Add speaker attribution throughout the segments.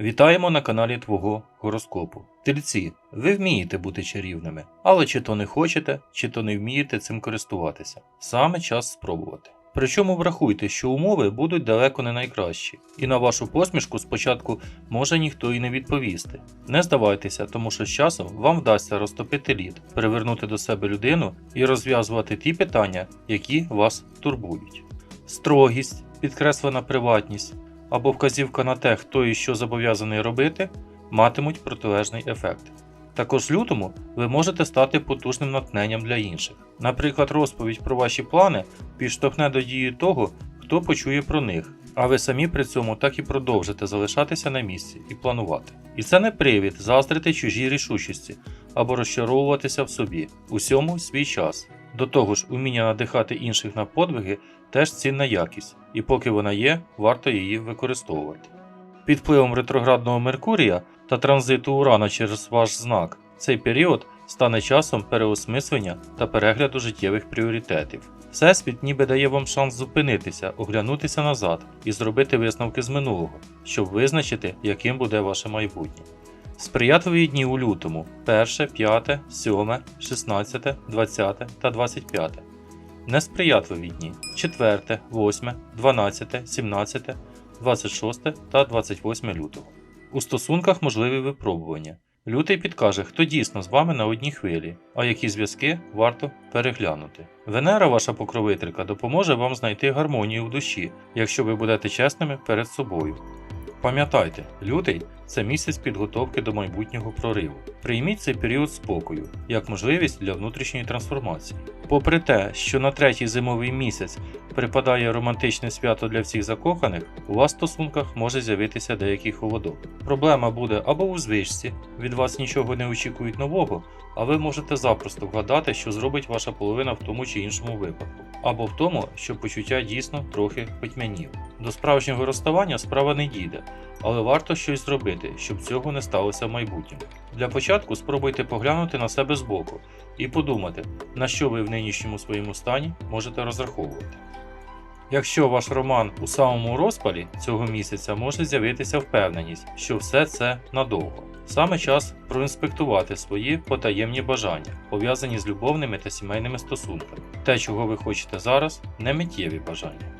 Speaker 1: Вітаємо на каналі Твого гороскопу. Тельці, ви вмієте бути чарівними, але чи то не хочете, чи то не вмієте цим користуватися. Саме час спробувати. Причому врахуйте, що умови будуть далеко не найкращі, і на вашу посмішку спочатку може ніхто і не відповісти. Не здавайтеся, тому що з часом вам вдасться розтопити лід, привернути до себе людину і розв'язувати ті питання, які вас турбують. Строгість, підкреслена приватність або вказівка на те, хто і що зобов'язаний робити, матимуть протилежний ефект. Також в лютому ви можете стати потужним натхненням для інших. Наприклад, розповідь про ваші плани підштовхне до дії того, хто почує про них, а ви самі при цьому так і продовжите залишатися на місці і планувати. І це не привід заздрити чужій рішучості або розчаровуватися в собі. Усьому свій час. До того ж, уміння надихати інших на подвиги теж цінна якість, і поки вона є, варто її використовувати. Під впливом ретроградного Меркурія та транзиту Урана через ваш знак цей період стане часом переосмислення та перегляду життєвих пріоритетів. Всесвіт ніби дає вам шанс зупинитися, оглянутися назад і зробити висновки з минулого, щоб визначити, яким буде ваше майбутнє. Сприятливі дні у лютому 1, 5, 7, 16, 20 та 25. Несприятливі дні 4, 8, 12, 17, 26 та 28 лютого. У стосунках можливі випробування. Лютий підкаже, хто дійсно з вами на одній хвилі, а які зв'язки варто переглянути. Венера, ваша покровителька, допоможе вам знайти гармонію в душі, якщо ви будете чесними перед собою. Пам'ятайте, лютий це місяць підготовки до майбутнього прориву. Прийміть цей період спокою як можливість для внутрішньої трансформації. Попри те, що на третій зимовий місяць припадає романтичне свято для всіх закоханих, у вас в стосунках може з'явитися деякий холодок. Проблема буде або у звичці, від вас нічого не очікують нового, а ви можете запросто вгадати, що зробить ваша половина в тому чи іншому випадку, або в тому, що почуття дійсно трохи потьмяніли. До справжнього розставання справа не дійде, але варто щось зробити, щоб цього не сталося в майбутньому. Для початку спробуйте поглянути на себе збоку і подумати, на що ви в нинішньому своєму стані можете розраховувати. Якщо ваш роман у самому розпалі цього місяця може з'явитися впевненість, що все це надовго. Саме час проінспектувати свої потаємні бажання, пов'язані з любовними та сімейними стосунками. Те, чого ви хочете зараз, не миттєві бажання.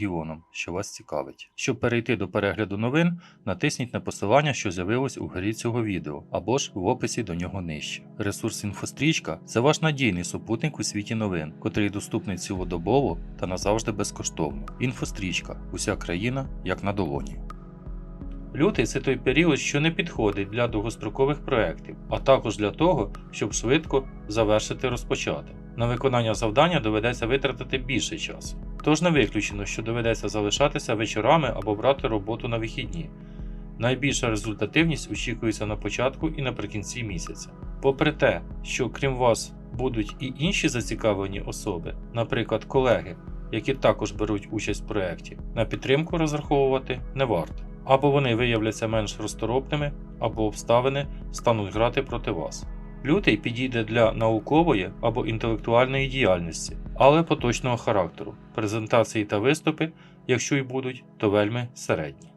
Speaker 1: що вас цікавить. Щоб перейти до перегляду новин, натисніть на посилання, що з'явилось у горі цього відео, або ж в описі до нього нижче. Ресурс інфострічка це ваш надійний супутник у світі новин, котрий доступний цілодобово та назавжди безкоштовно. Інфострічка уся країна як на долоні. Лютий це той період, що не підходить для довгострокових проєктів, а також для того, щоб швидко завершити розпочати. На виконання завдання доведеться витратити більше часу. Тож не виключено, що доведеться залишатися вечорами або брати роботу на вихідні. Найбільша результативність очікується на початку і наприкінці місяця. Попри те, що крім вас будуть і інші зацікавлені особи, наприклад, колеги, які також беруть участь в проєкті, на підтримку розраховувати не варто. Або вони виявляться менш розторопними, або обставини стануть грати проти вас. Лютий підійде для наукової або інтелектуальної діяльності, але поточного характеру. Презентації та виступи, якщо й будуть, то вельми середні.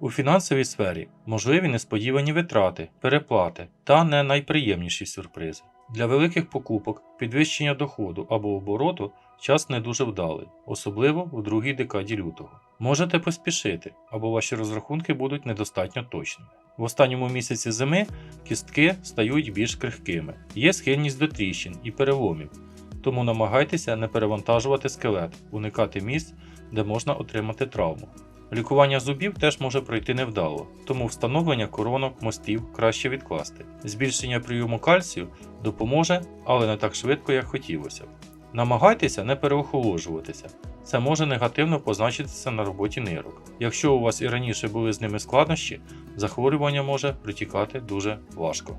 Speaker 1: У фінансовій сфері можливі несподівані витрати, переплати та не найприємніші сюрпризи. Для великих покупок, підвищення доходу або обороту час не дуже вдалий, особливо в другій декаді лютого. Можете поспішити, або ваші розрахунки будуть недостатньо точними. В останньому місяці зими кістки стають більш крихкими, є схильність до тріщин і переломів, тому намагайтеся не перевантажувати скелет, уникати місць, де можна отримати травму. Лікування зубів теж може пройти невдало, тому встановлення коронок, мостів краще відкласти. Збільшення прийому кальцію допоможе, але не так швидко, як хотілося б. Намагайтеся не переохолоджуватися. Це може негативно позначитися на роботі нирок. Якщо у вас і раніше були з ними складнощі, захворювання може протікати дуже важко.